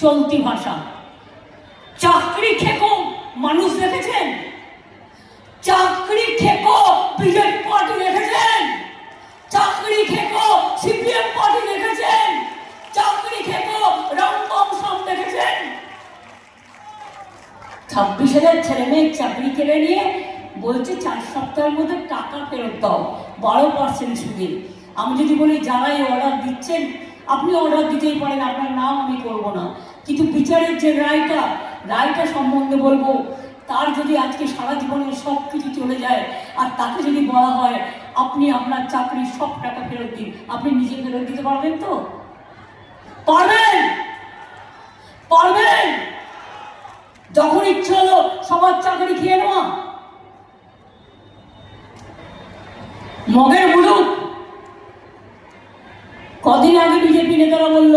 চলতি ভাষা। চাকরি খেকো মানুষ দেখেছেন? চাকরি খেকো বিজেপি পার্টি দেখেছেন? চাকরি খেকো সিপিএম পার্টি দেখেছেন? চাকরি খেকো রামবাম সাম দেখেছেন? ছাব্বিশ হাজার ছেলে মেয়ের চাকরি কেড়ে নিয়ে বলছে, চার সপ্তাহের মধ্যে টাকা ফেরত দাও, বারো পার্সেন্ট সুদে। আমি যদি বলি, যারাই অর্ডার দিচ্ছেন আপনি অর্ডার দিতেই পারেন, আপনার নাম আমি করব না। কিন্তু বিচারের যে রায়টা রায়টা সম্বন্ধে বলব, তার যদি আজকে সারা জীবনের সব কিছু চলে যায়, আর তাকে যদি বলা হয়, আপনি আপনার চাকরির সব টাকা ফেরত দিন। আপনি নিজে ফেরত দিতে পারবেন তো? পারবেন! পারবেন! যখন ইচ্ছে হলো সবার চাকরি খেয়ে নেওয়া। মগের বিজেপি নেতারা বলল,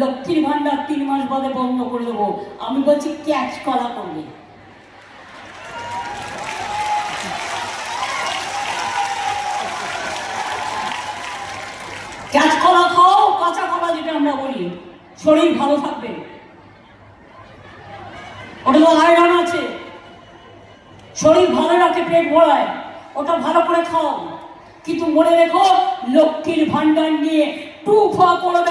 লক্ষ্মীর ভান্ডার তিন মাস বাদে বন্ধ করে দেবো। আমি বলছি, ক্যাচ কলা করবে। ক্যাচ কলা খাও, কাঁচা কলা যেটা আমরা বলি, শরীর ভালো থাকবে। ওটা তো আয়রন আছে। শরীর ভালো রাখে, পেট ভরায়, ওটা ভালো করে খাও। কিন্তু মনে রেখো, লক্ষ্মীর ভান্ডার নিয়ে টুফা করবে না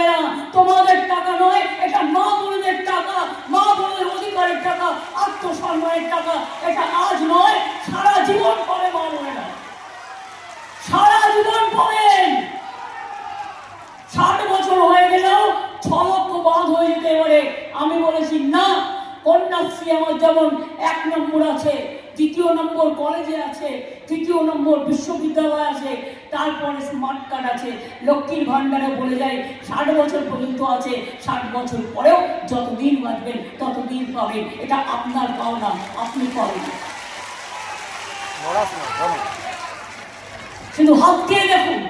তোমাদের টাকা নয়, এটা মা বোনদের টাকা, মা বোনের অধিকারের টাকা, আত্মসম্মানের টাকা। এটা আজ নয়, সারা জীবন পরে মা বোনেরা। সারা জীবন পড়েন। ষাট বছর হয়ে গেলেও ছ লক্ষ বাদ হয়ে যেতে পারে। আমি বলেছি, না, কন্যাশ্রী আমার যেমন এক নম্বর আছে, দ্বিতীয় নম্বর কলেজে আছে, তৃতীয় নম্বর বিশ্ববিদ্যালয় আছে তারপরে স্মার্ট কার্ড আছে, লক্ষ্মীর ভাণ্ডারে বলে যায়, ষাট বছর পর্যন্ত আছে, ষাট বছর পরেও যতদিন বাঁচবেন, ততদিন পাবেন। এটা আপনার পাওনা, আপনি পাবেন। শুধু হাত দিয়ে দেখুন।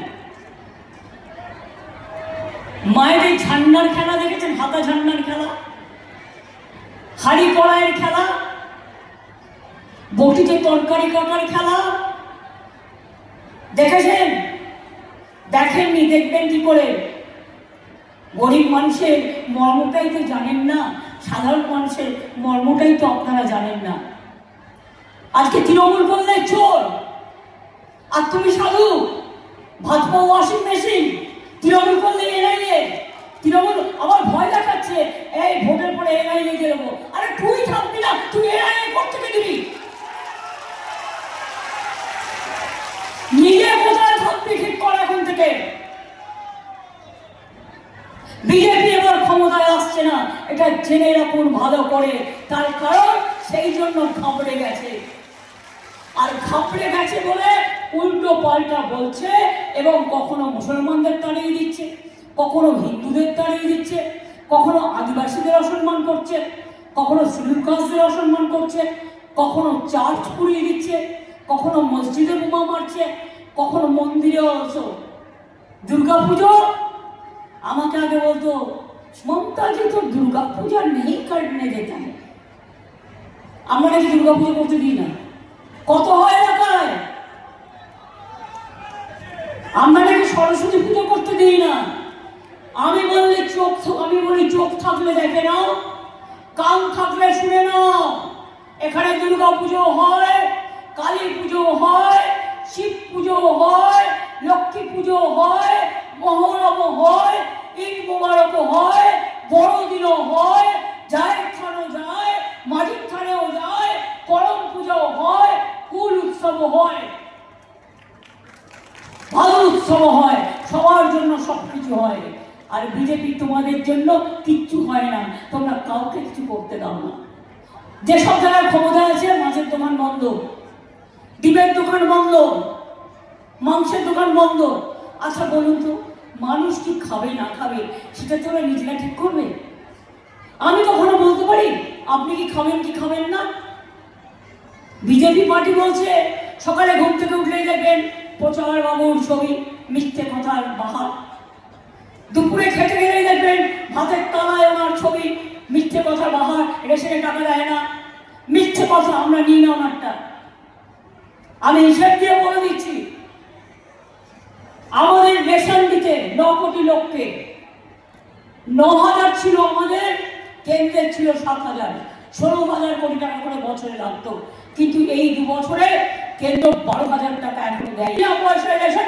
মায়েদের ঝান্নার খেলা দেখেছেন? হাতা ঝান্নার খেলা? হাড়ি কড়াইয়ের খেলা? বটিতে তরকারি কাটার খেলা? দেখেছেন? দেখেননি, দেখবেন কি করে? গরিব মানুষের মর্মটাই তো জানেন না, সাধারণ মানুষের মর্মটাই তো আপনারা জানেন না। আজকে তৃণমূল করলে চোর, আর তুমি সাধু, ভাত পাও ওয়াশিং মেশিন তৃণমূল করলে এনআইএ তৃণমূল আবার ভয় দেখাচ্ছে, এই ভোটের পরে এনআইএ দিয়ে আরে তুই থাকবি না, তুই এনআইএ করতে দিবি নিজে কোথায় থাকবি ঠিক কর বিজেপি এবার ক্ষমতায় আসছে না, এটা জেনে রাখুন ভালো করে। তার কারণ সেই জন্য ঘাবড়ে গেছে। আর ঘাবড়ে গেছে বলে উল্টো পাল্টা বলছে এবং কখনো মুসলমানদের তাড়িয়ে দিচ্ছে, কখনো হিন্দুদের তাড়িয়ে দিচ্ছে, কখনো আদিবাসীদের অসম্মান করছে, কখনো শিডিউল কাস্টদের অসম্মান করছে, কখনো চার্চ পুড়িয়ে দিচ্ছে, কখনো মসজিদে বোমা মারছে, কখনো মন্দিরে অবশ্য দুর্গা পুজো আমাকে আগে বলতো, মমতাজি তো দুর্গা পূজা নেই কাটনে যেতে হয়। আমরা নাকি দুর্গা পুজো করতে দিই না। কত হয় এলাকায়? আমরা নাকি সরস্বতী পুজো করতে দিই না। আমি বললে চোখ আমি বলি চোখ থাকলে দেখে নাও, কান থাকলে শুনে নাও। এখানে দুর্গা পুজো হয়, কালী পুজো হয়, শিব পুজো হয় উৎসব হয়। ভালো উৎসব হয়, সবার জন্য সব কিছু হয়। আর বিজেপি তোমাদের জন্য কিচ্ছু হয় না, তোমরা কাউকে কিছু করতে দাও না। যেসব জায়গায় ক্ষমতা আছে, মাছের দোকান বন্ধ। ডিমের দোকান বন্ধ। মাংসের দোকান বন্ধ। আচ্ছা বলুন তো, মানুষ কি খাবে, না খাবে সেটা তোরা নিজেরা ঠিক করবে? আমি কখনো বলতে পারি, আপনি কি খাবেন কি খাবেন না? বিজেপি পার্টি বলছে সকালে ঘুম থেকে উঠলেই দেখবেন প্রচার বাবুর ছবি, মিথ্যে কথার বাহার। দুপুরে খেতে গেলেই দেখবেন ভাতের তলায় ওনার ছবি, মিথ্যে কথার বাহার রেশনে টাকা দেয় না। মিথ্যে কথা আমরা নিই না ওনারটা। আমি হিসেব দিয়ে বলে দিচ্ছি, আমাদের রেশন দিতে ন কোটি লোককে, ন হাজার ছিল আমাদের, কেন্দ্রের ছিল সাত হাজার। ষোলো হাজার কোটি টাকা করে বছরে লাগতো। কিন্তু এই দু বছরে কেন্দ্র বারো হাজার টাকা এখন দেয় পয়সা রেশন